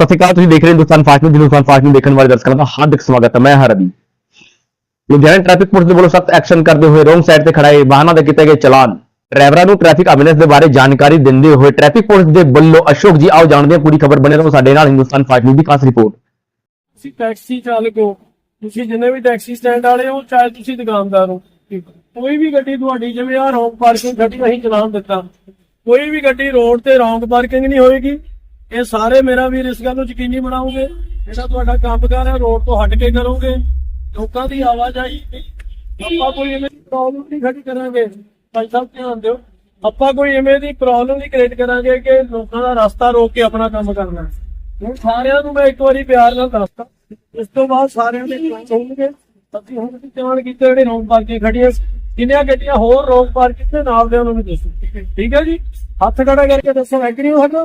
ਸਤਿ ਸ਼੍ਰੀ ਅਕਾਲ, ਤੁਸੀਂ ਦੇਖ ਰਹੇ Hindustan fast news Hindustan fast news ਦੇਖਣ ਵਾਲੇ ਦਰਸ਼ਕਾਂ ਦਾ ਹਾਰਦਿਕ ਸਵਾਗਤ ਹੈ, ਮੈਂ ਹਾਂ ਲੁਧਿਆਣਾ ਟ੍ਰੈਫਿਕ ਪੁਲਿਸ ਦੇ ਵੱਲੋਂ ਸਖਤ ਐਕਸ਼ਨ ਕਰਦੇ ਹੋਏ ਰੋਂਗ ਸਾਈਡ ਤੇ ਖੜਾਏ ਵਾਹਨਾਂ ਦੇ ਕੀਤੇ ਗਏ ਚਲਾਨ। ਡਰਾਈਵਰਾਂ ਨੂੰ ਟ੍ਰੈਫਿਕ ਅਵੇਅਰਨੈਸ ਦੇ ਬਾਰੇ ਜਾਣਕਾਰੀ ਦਿੰਦੇ ਹੋਏ ਟ੍ਰੈਫਿਕ ਪੁਲਿਸ ਦੇ ਵੱਲੋਂ ਅਸ਼ੋਕ ਜੀ, ਆਓ ਜਾਣਦੇ ਹਾਂ, ਪੂਰੀ ਖਬਰ ਬਣੇ ਰਹੋ ਸਾਡੇ ਨਾਲ, ਹਿੰਦੁਸਤਾਨ ਫਾਸਟ ਨਿਊਜ਼ ਦੀ ਖਾਸ ਰਿਪੋਰਟ ਤੁਸੀਂ ਟੈਕਸੀ ਚਾਲਕ ਤੁਸੀਂ ਜਿੰਨੇ ਵੀ ਟੈਕਸੀ ਸਟੈਂਡ ਵਾਲੇ ਹੋ, ਚਾਹੇ ਤੁਸੀਂ ਦੁਕਾਨਦਾਰ ਹੋ ਕੋਈ ਵੀ ਗੱਡੀ ਤੁਹਾਡੀ, ਜਿਵੇਂ ਆ ਰੌਂਗ ਪਾਰਕਿੰਗ ਗੱਡੀ, ਅਸੀਂ ਚਲਾਨ ਦਿੱਤਾ। ਕੋਈ ਵੀ ਗੱਡੀ ਰੋਡ ਤੇ ਰੋਂਗ ਪਾਰਕਿੰਗ ਨਹੀਂ ਹੋਏਗੀ। ਇਹ ਸਾਰੇ ਮੇਰਾ ਵੀਰ ਇਸ ਗੱਲ ਨੂੰ ਯਕੀਨੀ ਬਣਾਓਗੇ? ਜਿਹੜਾ ਤੁਹਾਡਾ ਕੰਮਕਾਰ ਹੈ, ਰੋਡ ਤੋਂ ਹਟ ਕੇ ਕਰੋਗੇ? ਲੋਕਾਂ ਦੀ ਆਵਾਜਾਈ ਆਪਾਂ ਕੋਈ ਐਵੇਂ ਪ੍ਰੋਬਲਮ ਨਹੀਂ ਖੜੀ ਕਰਾਂਗੇ। ਭਾਈ ਸਾਹਿਬ, ਧਿਆਨ ਦਿਓ। ਆਪਾਂ ਕੋਈ ਐਵੇਂ ਦੀ ਪ੍ਰੋਬਲਮ ਨਹੀਂ ਕ੍ਰੀਏਟ ਕਰਾਂਗੇ ਕਿ ਲੋਕਾਂ ਦਾ ਰਸਤਾ ਰੋਕ ਕੇ ਆਪਣਾ ਕੰਮ ਕਰਨਾ ਹੁਣ ਸਾਰਿਆਂ ਨੂੰ ਮੈਂ ਇੱਕ ਵਾਰੀ ਪਿਆਰ ਨਾਲ ਦੱਸਦਾ। ਇਸ ਤੋਂ ਬਾਅਦ ਸਾਰਿਆਂ ਦੇ ਸੁਣਨਗੇ ਅਸੀਂ ਹੁਣ ਵੀ ਚਲਾਨ ਕੀਤੇ ਜਿਹੜੇ ਰੋਂਗ ਪਾਰਕਿੰਗ ਖੜੀਆਂ ਕਿੰਨੀਆਂ ਗੱਡੀਆਂ ਹੋਰ ਰੋਂਗ ਪਾਰਕਿੰਗ ਦੇ ਨਾਲ ਦੇ ਉਹਨਾਂ ਨੂੰ ਦੱਸੋ। ਠੀਕ ਹੈ ਜੀ? ਹੱਥ ਖੜਾ ਕਰਕੇ ਦੱਸੋ ਐਗਰੀ ਹੋ ਸਕੋ